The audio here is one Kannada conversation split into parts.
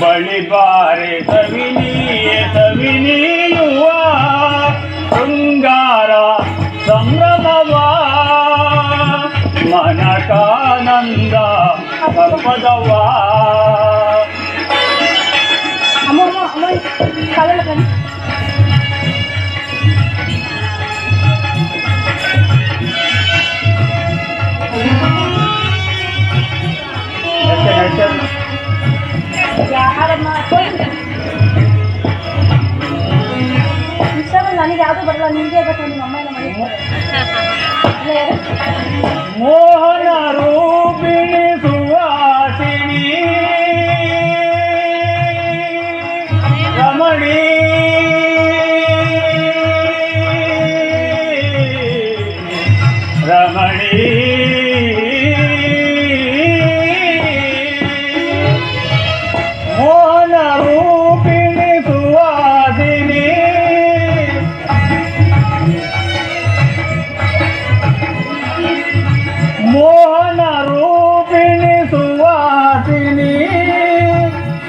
ಬಳಿ ಬಾರೆ ಸವಿನೀಯ ಸವಿನೀಯುವ ಶೃಂಗಾರ ಸಂಭ್ರಮವ. ಮನಕಾನಂದ ಸಂಪದವ ನನಗೆ ಯಾವುದು ಬರಲ್ಲ ನಿಮಗೆ ಬೇಕು ನಿಮ್ಮ ಅಮ್ಮ ಎಲ್ಲ ಮಾಡಿ ಇಲ್ಲ ಯಾರು ಮೋಹನ ರೂಪಿಣಿ ಸುವಾಸಿನಿ ರಮಣಿ ರಮಣಿ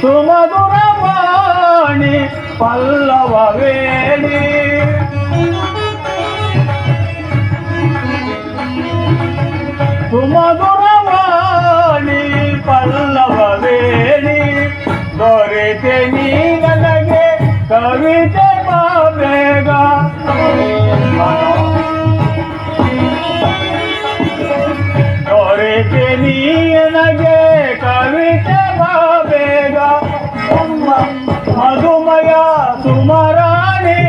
ಸುಮಧುರವಾಣಿ ಪಲ್ಲವ ವೇಣಿ ಸುಮಧುರವಾಣಿ ಪಲ್ಲವ ವೇಣಿ ದೊರೆತೆ ನೀ ನನಗೆ ಕವಿತೆ ಬೇಗ ಸುಮರಾಣಿ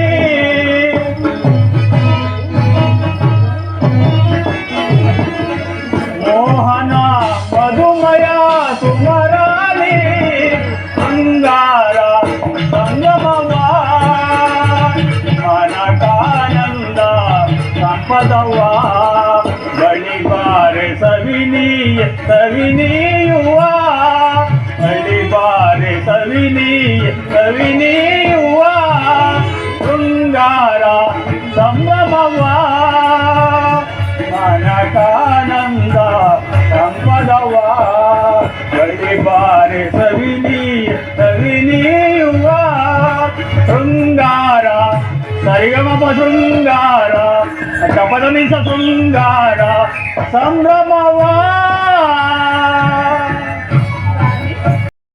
ಮೋಹನ ಮಧುಮಯ ಸುಮರಾಣಿ ಅಂಗಾರ ಸಂಗಮವ. ಮನಕಾನಂದ ಸಂಪದವ. ಬಳಿಬಾರೆ ಸವಿನೀಯ ಸವಿನೀಯುವ. ಮನಕಾನಂದ ಸಂಪದವ ಬಳಿಬಾರೆ ಸವಿನೀಯ ಸವಿನೀಯುವ ಶೃಂಗಾರ ಸರಿಗಮಪ ಶೃಂಗಾರ ಶಪಥಮಿಸ ಶೃಂಗಾರ ಸಂಭ್ರಮವ